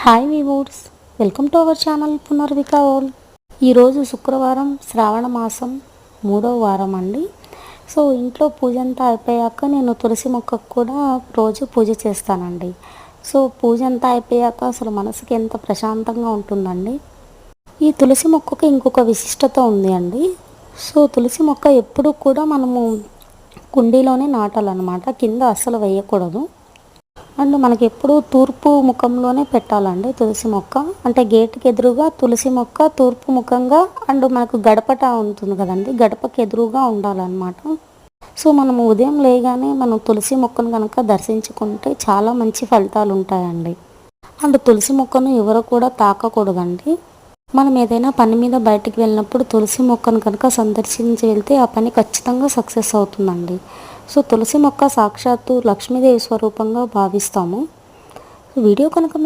Hi viewers welcome to our channel Punarvika ఓల్ ఈరోజు శుక్రవారం శ్రావణ మాసం మూడవ వారం అండి. సో ఇంట్లో పూజ అంతా అయిపోయాక నేను తులసి మొక్కకు కూడా రోజు పూజ చేస్తానండి. సో పూజ అంతా అయిపోయాక అసలు మనసుకి ఎంత ప్రశాంతంగా ఉంటుందండి. ఈ తులసి మొక్కకి ఇంకొక విశిష్టత ఉంది అండి. సో తులసి మొక్క ఎప్పుడు కూడా మనము కుండీలోనే నాటాలన్నమాట. కింద అస్సలు వేయకూడదు. అండ్ మనకి ఎప్పుడు తూర్పు ముఖంలోనే పెట్టాలండి తులసి మొక్క. అంటే గేట్కి ఎదురుగా తులసి మొక్క తూర్పు ముఖంగా అండ్ మనకు గడపట ఉంటుంది కదండి గడపకి ఎదురుగా ఉండాలన్నమాట. సో మనం ఉదయం లేగానే మనం తులసి మొక్కను కనుక దర్శించుకుంటే చాలా మంచి ఫలితాలు ఉంటాయండి అండ్ తులసి మొక్కను ఎవరు కూడా తాకకూడదండి. మనం ఏదైనా పని మీద బయటికి వెళ్ళినప్పుడు తులసి మొక్కను కనుక సందర్శించి వెళ్తే ఆ పని ఖచ్చితంగా సక్సెస్ అవుతుందండి. సో తులసి మొక్క సాక్షాత్తు లక్ష్మీదేవి స్వరూపంగా భావిస్తాము. వీడియో కనుక మీకు